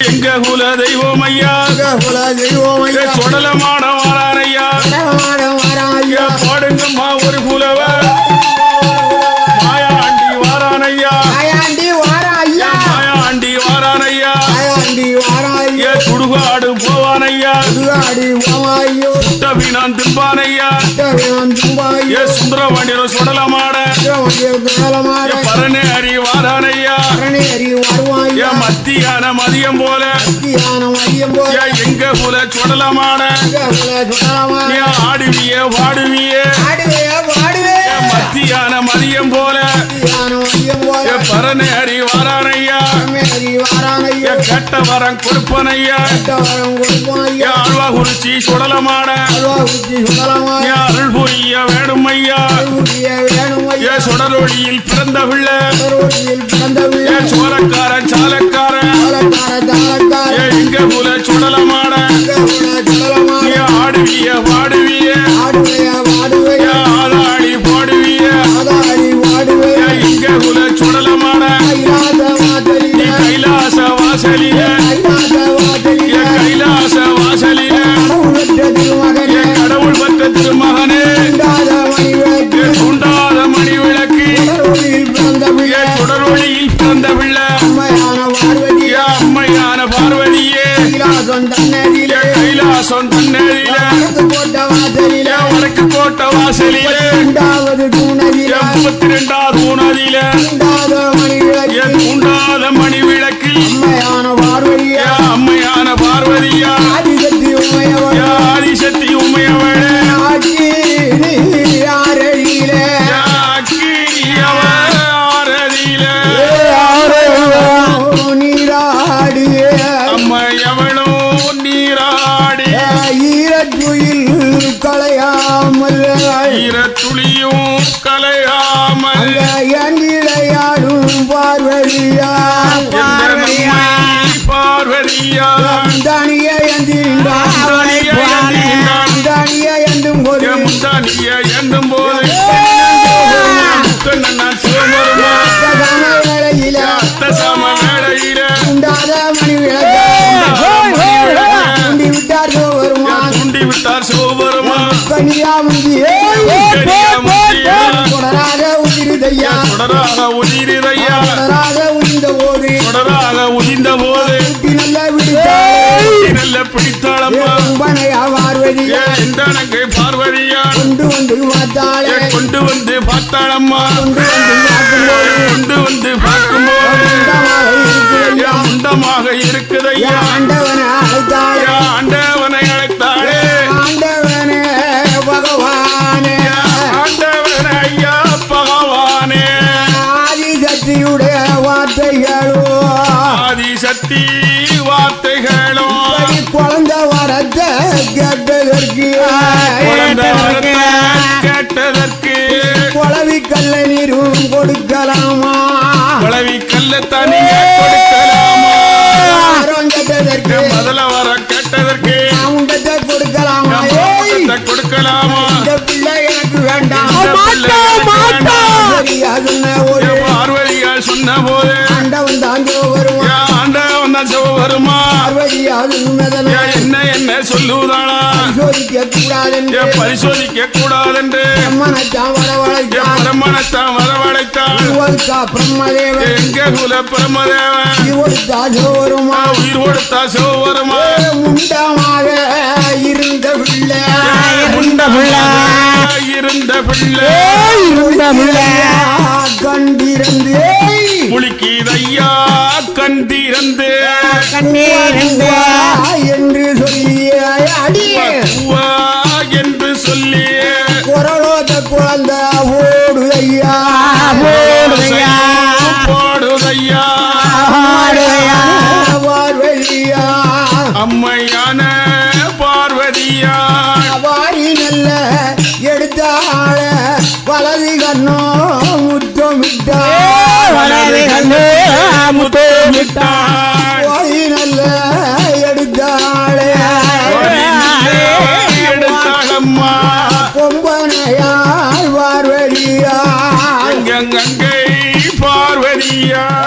எங்க குல தெய்வம் ஐயா? குல தெய்வம் ஐயா? சொடலமான வடவாட வாராயா பாடுங்கம்மா ஒரு புலவ மாயாண்டி வாரானையா ஆயாண்டி வாராயா மாயாண்டி வாரானையா ஆயாண்டி வாராயா ஏ சுடுகாடு போவானையா சுடுகாடி திம்பானையா தும்பாயோ ஏ சுந்தரவண்டியர் சுடலமாட காலமாட ஏ பரணி அறி வாரானையா கரணேரி மத்தியான மதியம் போல. எங்க புல சுடலமாட குல சுடலமா நீ ஆடுவிய பாடுவே மத்தியான மதியம் போல. பரணி அறி வாரானையா. கெட்ட வரம் கொடுப்பனையா. அல்வா குறிச்சி சுடலமாட அல்வா ஊற்றி சுடலமா ஏ அருள் புரிய வேணும் ஏ சுடலொளியில் பிறந்த பிள்ளை பிறந்த ஏ சோரக்காரன் சாலக்காரன். ஏ இங்க புல சுடலமாட. ஏ ஆடுவிய பாடுவிய ஆடுவையா ஏ வாடுவையா. ஆதாளி போடுவிய ஏ வாடுவையா இங்க புல சுடலமாட. கைலாச நீ வாசலில. கைலாச வடக்கு கோட்ட வாசலில முப்பத்தி ரெண்டாவது ஏ மணிவிளக்கு தூண்டாத மணி விளக்கில் அம்மையான பார்வதியா? ஏ அம்மையான பார்வதியா? ஆதிசக்தி உமையவள். ஏ ஆதிசக்தி உமையவளே. ஆட்சி ஈரத்துளியும் கலையாமல் எண்டிடையாடும் பார்வதியா? பார்வதியா? தனிய எந்தின்றான் தனிய எந்தும் போது. முந்தானிய எண்ணும் போது. உதிரிதையா தொடராக உதிரிதையா. தொடராக உதிர்ந்த போது. தொடராக உதிர்ந்த போது. நல்ல விடுத்தாள். நல்ல பிடித்தாளம்மா. உபனையா பார்வதியா நங்கை பார்வதியா. கொண்டு வந்து பார்த்தாளே. கொண்டு வந்து பார்த்தாளம்மா. கொண்டு வந்து பார்க்கும்போது. கொண்டு வந்து பார்க்கும்போது. சுத்தமாக இருக்குதையா. கேட்டதற்கு கேட்டதற்கு. குழவி கல்ல நீரும் கொடுக்கலாமா? குளவி கல்ல தனிய கொடுக்கலாமா? கேட்டதற்கு முதல்ல வர கேட்டதற்கு. உண்டத்தை கொடுக்கலாமா? கொடுக்கலாமா? இந்த பிள்ளை எனக்கு வேண்டாம். பார்வதியால் சொன்ன போது. ஆண்டவன் தான் என் என்ன என்ன சொல்லுவதானா சோதிக்க கூடாதென்று பரிசோதிக்க கூடாதென்று பிரம்மனத்தான் என் வரவழைத்தான் பிரம்மணத்தான் வரவழைத்தாள் இவளுக்கா பிரம்மதேவன். எங்க குல பிரமதேவன் இவளுக்கா சோருமா உயிர் கொடுத்தா சிவபெருமா முண்டமாக இருந்த பிள்ளை. இருந்த பிள்ளை. இருந்த பிள்ளை. கண்டிருந்து முழிக்கிதையா. கண் திறந்து. என்று சொல்லி அடியே வா என்று சொல்லி. குரலோத குழந்தை ஓடுதையா போடுதையா பார்வதியா. அம்மையான பார்வதியா. வாரி நல்ல பார்வதியா பார்வதியா?